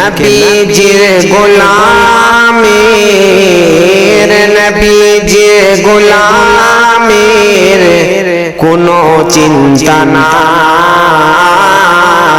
নবীজির গোলামের নবীজির গোলামের কোনো চিন্তা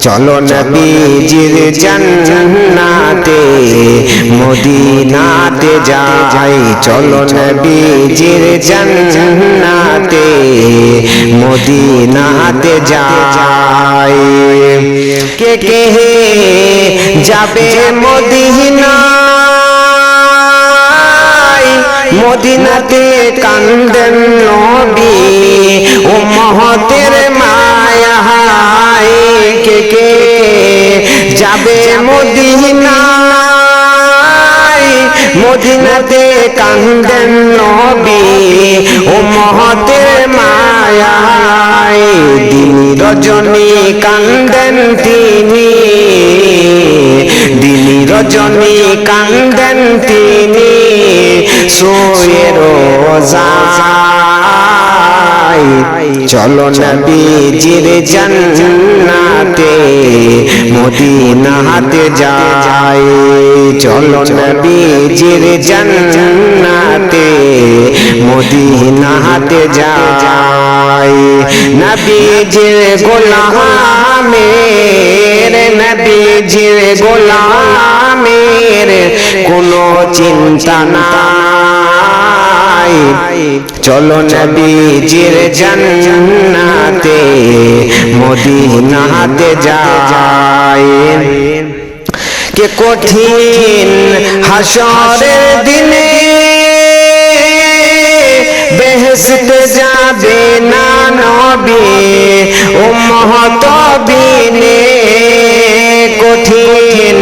চলো নবীজির জান্নাতে, মদিনাতে যাই। চলো নবীজির জান্নাতে, মদিনাতে যাই। কে কে যাবে মদিনা মদিনাতে কান্দেন নবী ও মহতের যাবে মদিনা মদিনাতে কান্দেন নবী ও মহতের মায়া দিন রজনী কান্দেন তিনি। দিন রজনী কান্দেন তিনি। সোয়ে রোজাই চলো নবীজির জান্নাতে, মদিনাতে যাই। চলো নবীজির জান্নাতে, মদিনাতে যাই। নবীজির গোলামের নবীজির গোলামের কোনো চিন্তা নাই চলো নবীজির জান্নাতে, মদিনাতে যাই। কে কঠিন হাসরের দিনে বেহেশতে যাবে না নবী ও মহতবিনে কঠিন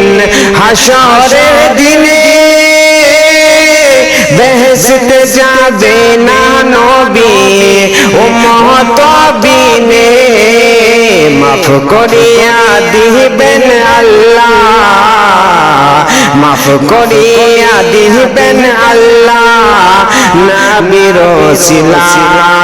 হাসরের বেহেশতে যাবে না নবী ও মহতবিনে মাফ করিয়া দিবেন আল্লাহ। মাফ করিয়া দিবেন আল্লাহ। না সিলাই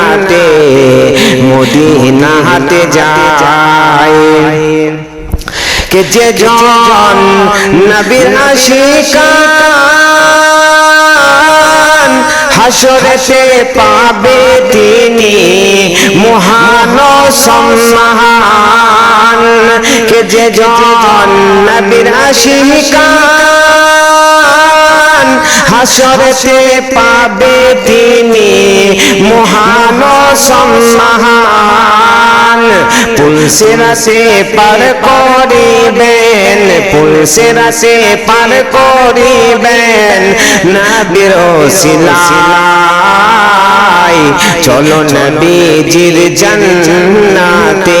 মদিনাতে যাই কে যে জন নবীর আশিকান হাসরেতে পাবে তিনি মহান সম্মান। কে যে জন নবীর আশিকান হাসরেতে পাবে তিনি মহান সম্মান। পুলসেরাসে পার করিবেন পুলসেরাসে পার করিবেন। নবীর সিলাই চলো নবীজির জান্নাতে।